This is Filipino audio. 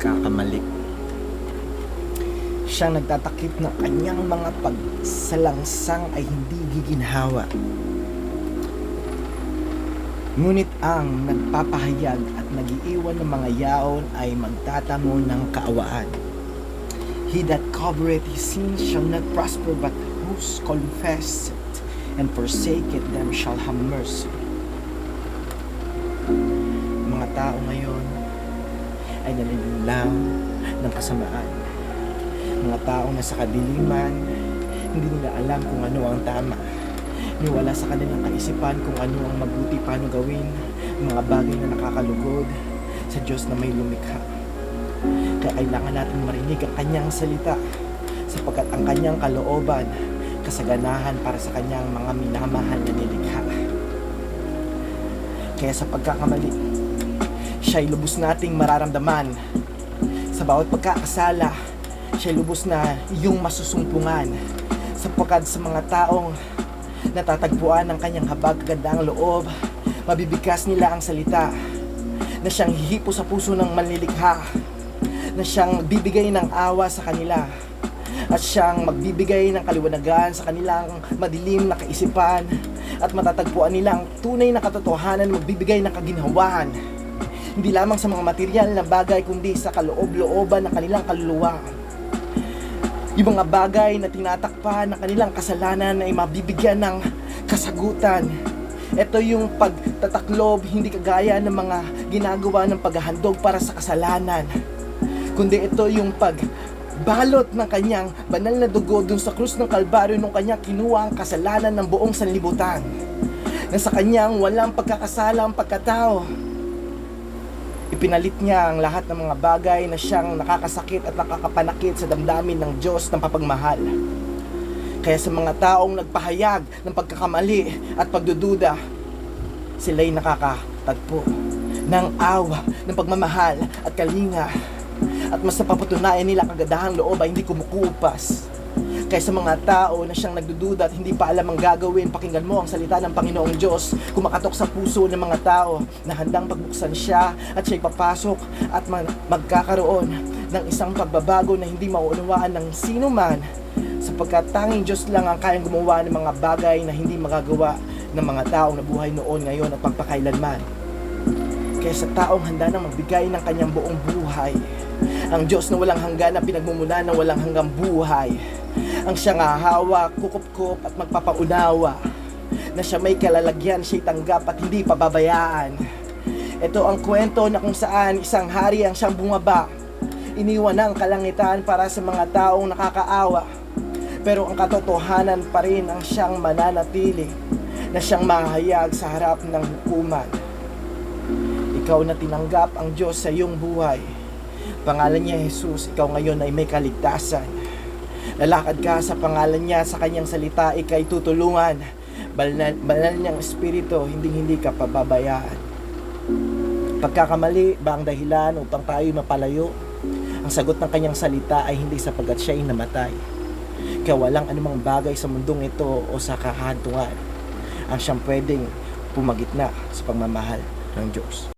pagkakamali. Siyang nagtatakip na kanyang mga pagsalangsang ay hindi giginhawa. Ngunit ang nagpapahayag at nagiiwan ng mga yaon ay magtatamo ng kaawaan. He that covereth his sin shall not prosper, but whose confess it and forsake it them shall have mercy. Mga tao ngayon ay nalililang ng kasamaan. Mga tao na sa kadiliman, hindi nila alam kung ano ang tama. Niwala sa kanilang kaisipan kung ano ang mabuti paano gawin, mga bagay na nakakalugod sa Diyos na may lumikha. Kaya kailangan natin marinig ang kanyang salita sapagkat ang kanyang kalooban, kasaganahan para sa kanyang mga minamahal na nilikha. Kaya sa pagkakamali, siya'y lubos nating mararamdaman. Sa bawat pagkakasala, siya'y lubos na iyong masusumpungan. Sapagkat sa mga taong natatagpuan ng kanyang habag kagandang loob, mabibigkas nila ang salita na siyang hihipo sa puso ng manlilikha, na siyang bibigay ng awa sa kanila, at siyang magbibigay ng kaliwanagan sa kanilang madilim na kaisipan, at matatagpuan nila ang tunay na katotohanan na magbibigay ng kaginhawahan. Hindi lamang sa mga material na bagay, kundi sa kaloob-looban ng kanilang kaluluwa. Yung mga bagay na tinatakpan ng kanilang kasalanan ay mabibigyan ng kasagutan. Ito yung pagtataklob, hindi kagaya ng mga ginagawa ng paghahandog para sa kasalanan. Kundi ito yung pagbalot ng kanyang banal na dugo dun sa krus ng Kalbaryo nung kanya kinuha ang kasalanan ng buong sanlibutan. Na sa kanyang walang pagkakasala ang pagkatao. Ipinalit niya ang lahat ng mga bagay na siyang nakakasakit at nakakapanakit sa damdamin ng Diyos ng papagmahal. Kaya sa mga taong nagpahayag ng pagkakamali at pagdududa, sila'y nakakatagpo ng awa, ng pagmamahal at kalinga. At mas napapatunayan nila kagadahang loob ay hindi kumukupas. Kaya sa mga tao na siyang nagdududa at hindi pa alam ang gagawin, pakinggan mo ang salita ng Panginoong Diyos, kumakatok sa puso ng mga tao na handang pagbuksan siya at siya'y papasok at mag- magkakaroon ng isang pagbabago na hindi maunawaan ng sino man sapagkat tanging Diyos lang ang kayang gumawa ng mga bagay na hindi magagawa ng mga taong nabuhay noon, ngayon at pagpakailanman. Kaya sa taong handa nang magbigay ng kanyang buong buhay, ang Diyos na walang hanggan na pinagmumula ng walang hanggang buhay, ang siyang hahawak, kukup-kup at magpapaunawa, na siya may kalalagyan, siya'y tanggap at hindi pababayaan. Ito ang kwento na kung saan isang hari ang siyang bumaba, iniwan ng kalangitan para sa mga taong nakakaawa, pero ang katotohanan pa rin ang siyang mananatili na siyang mahayag sa harap ng hukuman. Ikaw na tinanggap ang Diyos sa iyong buhay. Pangalan niya Jesus, ikaw ngayon ay may kaligtasan. Lalakad ka sa pangalan niya, sa kanyang salita, ikay tutulungan. Banal, banal niyang espiritu, hindi hindi ka pababayaan. Pagkakamali ba ang dahilan upang tayo mapalayo? Ang sagot ng kanyang salita ay hindi sapagat siya ay namatay. Kaya walang anumang bagay sa mundong ito o sa kahantungan ang siyang pwedeng pumagitna sa pagmamahal ng Diyos.